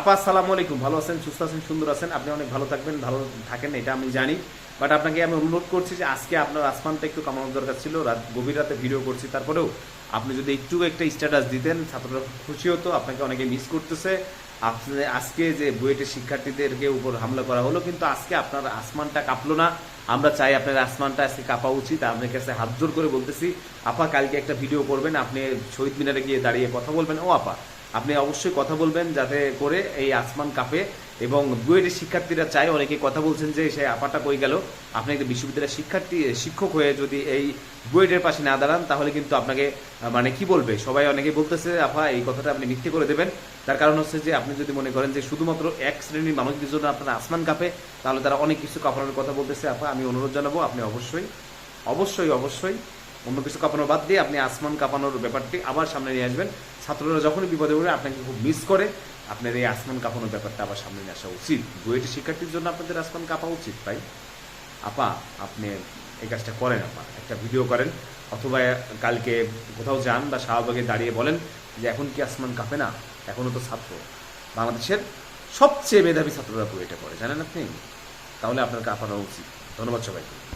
আপা, আসসালামু আলাইকুম। ভালো আছেন? সুস্থ আছেন? সুন্দর আছেন? আপনি অনেক ভালো থাকবেন, ভালো থাকেন, এটা আমি জানি। বাট আপনাকে আমি অনুরোধ করছি যে আজকে আপনার আসমানটা একটু কামানোর দরকার ছিল। রাত, গভীর রাতে ভিডিও করছি। তারপরেও আপনি যদি একটু একটা স্ট্যাটাস দিতেন, ছাত্ররা খুশি হতো, আপনাকে অনেকে মিস করতেছে। আপনি আজকে যে বুয়েটের শিক্ষার্থীদেরকে উপর হামলা করা হলো, কিন্তু আজকে আপনার আসমানটা কাঁপলো না। আমরা চাই আপনার আসমানটা আজকে কাঁপা উচিত। আপনার কাছে হাত জোর করে বলতেছি, আপা, কালকে একটা ভিডিও করবেন, আপনি শহীদ মিনারে গিয়ে দাঁড়িয়ে কথা বলবেন। ও, আপা আপনি অবশ্যই কথা বলবেন যাতে করে এই আসমান কাপে এবং বুয়েটের শিক্ষার্থীরা চায়। অনেকে কথা বলছেন যে, সে আপাটা কই গেল? আপনি একটা বিশ্ববিদ্যালয়ের শিক্ষার্থী, শিক্ষক হয়ে যদি এই বুয়েটের পাশে না দাঁড়ান, তাহলে কিন্তু আপনাকে মানে কি বলবে? সবাই অনেকে বলতেছে আপা এই কথাটা আপনি মিথ্যে করে দেবেন। তার কারণ হচ্ছে যে, আপনি যদি মনে করেন যে, শুধুমাত্র এক শ্রেণির মানুষদের জন্য আপনার আসমান কাঁপে, তাহলে তারা অনেক কিছু কাঁপানোর কথা বলতেছে। আপা আমি অনুরোধ জানাব, আপনি অবশ্যই অবশ্যই অবশ্যই অন্য কিছু কাঁপানোর বাদ দিয়ে আপনি আসমান কাঁপানোর ব্যাপারটি আবার সামনে নিয়ে আসবেন। ছাত্ররা যখনই বিপদে পড়বে, আপনাকে খুব মিস করে। আপনার এই আসমান কাঁপানোর ব্যাপারটা আবার সামনে নিয়ে আসা উচিত। বুয়েটের শিক্ষার্থীর জন্য আপনাদের আসমান কাঁপা উচিত, তাই? আপা, আপনি এই কাজটা করেন, আপা। একটা ভিডিও করেন, অথবা কালকে কোথাও যান বা শাহবাগে দাঁড়িয়ে বলেন যে, এখন কি আসমান কাঁপে না? এখনও তো ছাত্র। বাংলাদেশের সবচেয়ে মেধাবী ছাত্ররা বুয়েটে পড়ে, জানেন আপনি? তাহলে আপনার কাঁপানো উচিত। ধন্যবাদ সবাইকে।